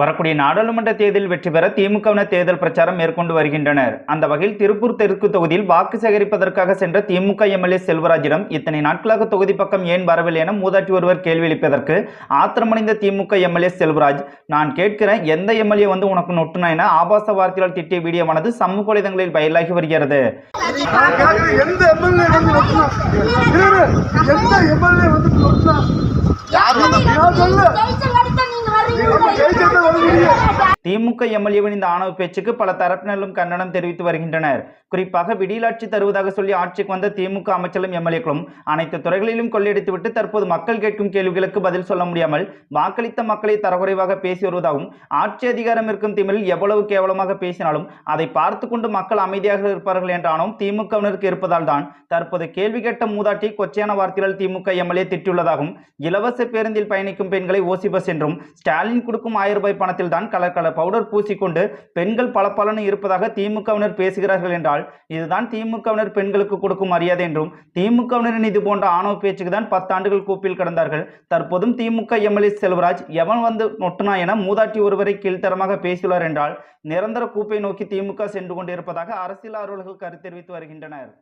வரக்கூடிய நாடாளுமன்ற தேர்தலில் வெற்றி பெற திமுகவினர் தேர்தல் பிரச்சாரம் மேற்கொண்டு வருகின்றனர். அந்த வகையில் திருப்பூர் தெற்கு தொகுதியில் வாக்கு சேகரிப்பதற்காக சென்ற திமுக எம்எல்ஏ செல்வராஜிடம் இத்தனை நாட்களாக தொகுதி பக்கம் ஏன் வரவில்லை என மூதாட்டி ஒருவர் கேள்வி எழுப்பியதற்கு ஆத்திரமடைந்த திமுக எம்எல்ஏ செல்வராஜ் நான் கேட்கிறேன் எந்த எம்எல்ஏ வந்து உனக்கு நொட்டுனா என ஆபாச வார்த்தையால் திட்டிய வீடியோவானது சமூக வலைதளங்களில் பயிலாகி வருகிறது. எந்த எம்எல்ஏ வந்து நொட்டினா இரு, எந்த எம்எல்ஏ வந்து நொட்டினா யார் வந்தா நான் சொல்லு நம்ம ஜெயிச்சதை வருவீங்க திமுக எம்எல்ஏவின் இந்த ஆணவ பேச்சுக்கு பல தரப்பினரும் கண்டனம் தெரிவித்து வருகின்றனர். குறிப்பாக விடியலாட்சி தருவதாக சொல்லி ஆட்சிக்கு வந்த திமுக அமைச்சரும் எம்எல்ஏக்களும் அனைத்து துறைகளிலும் கொள்ளையடித்துவிட்டு தற்போது மக்கள் கேட்கும் கேள்விகளுக்கு பதில் சொல்ல முடியாமல் வாக்களித்த மக்களை தரக்குறைவாக பேசி வருவதாகவும் ஆட்சி அதிகாரம் இருக்கும் திமிரில் எவ்வளவு கேவலமாக பேசினாலும் அதை பார்த்து கொண்டு மக்கள் அமைதியாக இருப்பார்கள் என்ற திமுகவினருக்கு இருப்பதால் தான் தற்போது கேள்வி கேட்ட மூதாட்டி கொச்சையான வார்த்தையால் திமுக எம்எல்ஏ திட்டியுள்ளதாகவும் இலவச பேருந்தில் பயணிக்கும் பெண்களை ஓசி பஸ் என்றும் ஸ்டாலின் கொடுக்கும் ஆயிரம் ரூபாய் பணத்தில் தான் கலர் கலர் பவுடர் பூசிக்கொண்டு பெண்கள் பளபளன்னு இருப்பதாக திமுகவினர் பேசுகிறார்கள் என்றால் இதுதான் திமுகவினர் பெண்களுக்கு கொடுக்கும் மரியாதை என்றும் திமுகவினரின் இது போன்ற ஆணவ பேச்சுக்கு தான் பத்தாண்டுகள் கூப்பில் கடந்தார்கள். தற்போதும் திமுக எம்எல்ஏ செல்வராஜ் எவன் வந்து நொட்டுனா என மூதாட்டி ஒருவரை கீழ்த்தரமாக பேசியுள்ளார் என்றால் நிரந்தர கூப்பை நோக்கி திமுக சென்று கொண்டிருப்பதாக அரசியல் ஆர்வலர்கள் கருத்து தெரிவித்து வருகின்றனர்.